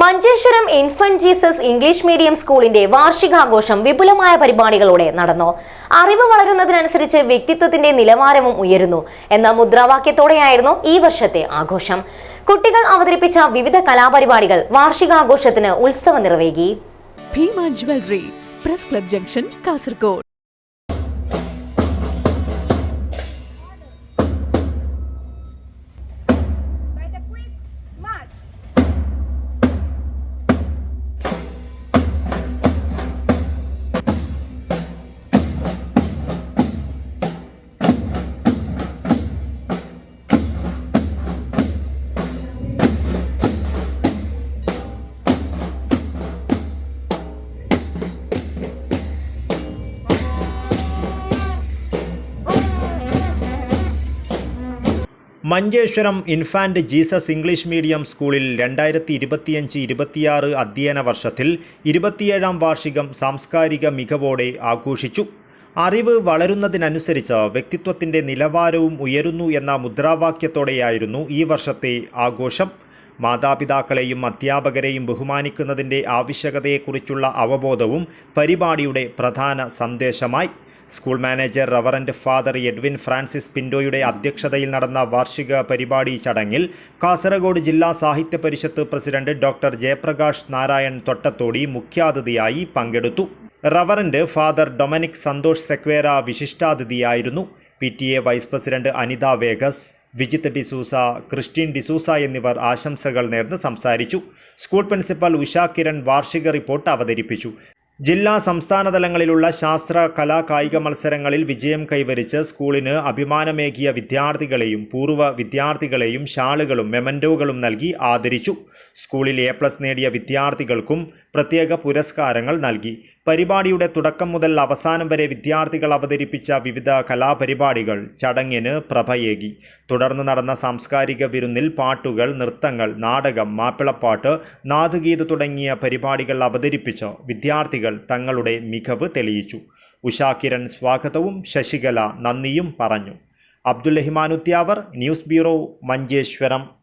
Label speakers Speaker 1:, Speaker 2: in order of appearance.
Speaker 1: Manjeshwaram infant Jesus English medium സ്കൂളിന്റെ വാർഷികാഘോഷം വിപുലമായ പരിപാടികളോടെ നടന്നു. അറിവ് വളരുന്നതിനനുസരിച്ച് വ്യക്തിത്വത്തിന്റെ നിലവാരവും ഉയരുന്നു എന്ന മുദ്രാവാക്യത്തോടെയായിരുന്നു ഈ വർഷത്തെ ആഘോഷം. കുട്ടികൾ അവതരിപ്പിച്ച വിവിധ കലാപരിപാടികൾ വാർഷികാഘോഷത്തിന് ഉത്സവം നിറവേകി.
Speaker 2: Bhima jewellery press club junction Kasaragod.
Speaker 3: Manjeshwaram infant Jesus English medium സ്കൂളിൽ രണ്ടായിരത്തി ഇരുപത്തിയഞ്ച് ഇരുപത്തിയാറ് അധ്യയന വർഷത്തിൽ ഇരുപത്തിയേഴാം വാർഷികം സാംസ്കാരിക മികവോടെ ആഘോഷിച്ചു. അറിവ് വളരുന്നതിനനുസരിച്ച് വ്യക്തിത്വത്തിന്റെ നിലവാരവും ഉയരുന്നു എന്ന മുദ്രാവാക്യത്തോടെയായിരുന്നു ഈ വർഷത്തെ ആഘോഷം. മാതാപിതാക്കളെയും അധ്യാപകരെയും ബഹുമാനിക്കുന്നതിന്റെ ആവശ്യകതയെക്കുറിച്ചുള്ള അവബോധവും പരിപാടിയുടെ പ്രധാന സന്ദേശമായി. School manager reverend father Edwin Francis പിൻഡോയുടെ അധ്യക്ഷതയിൽ നടന്ന വാർഷിക പരിപാടി ചടങ്ങിൽ കാസർഗോഡ് ജില്ലാ സാഹിത്യ പരിഷത്ത് പ്രസിഡന്റ് ഡോക്ടർ ജയപ്രകാശ് നാരായൺ തൊട്ടത്തോടി മുഖ്യാതിഥിയായി പങ്കെടുത്തു. Reverend father Dominic Santhosh Sequeira വിശിഷ്ടാതിഥിയായിരുന്നു. P T A vice president Anitha Vegas Vijith D'Souza Christine D'Souza എന്നിവർ ആശംസകൾ നേർന്ന് സംസാരിച്ചു. സ്കൂൾ പ്രിൻസിപ്പൽ ഉഷ കിരൺ വാർഷിക റിപ്പോർട്ട് അവതരിപ്പിച്ചു. ജില്ലാ സംസ്ഥാന തലങ്ങളിലുള്ള ശാസ്ത്ര കലാ കായിക മത്സരങ്ങളിൽ വിജയം കൈവരിച്ച് സ്കൂളിന് അഭിമാനമേകിയ വിദ്യാർത്ഥികളെയും പൂർവ വിദ്യാർത്ഥികളെയും ഷാളുകളും മെമന്റോകളും നൽകി ആദരിച്ചു. സ്കൂളിൽ എ പ്ലസ് നേടിയ വിദ്യാർത്ഥികൾക്കും പ്രത്യേക പുരസ്കാരങ്ങൾ നൽകി. പരിപാടിയുടെ തുടക്കം മുതൽ അവസാനം വരെ വിദ്യാർത്ഥികൾ അവതരിപ്പിച്ച വിവിധ കലാപരിപാടികൾ ചടങ്ങിന് പ്രഭയേകി. തുടർന്ന് നടന്ന സാംസ്കാരിക വിരുന്നിൽ പാട്ടുകൾ നൃത്തങ്ങൾ നാടകം മാപ്പിളപ്പാട്ട് നാദുഗീത് തുടങ്ങിയ പരിപാടികൾ അവതരിപ്പിച്ച് വിദ്യാർത്ഥികൾ തങ്ങളുടെ മികവ് തെളിയിച്ചു. ഉഷാകിരൺ സ്വാഗതവും ശശികല നന്ദിയും പറഞ്ഞു. അബ്ദുൽ റഹിമാനുത്യാവർ ന്യൂസ് ബ്യൂറോ മഞ്ചേശ്വരം.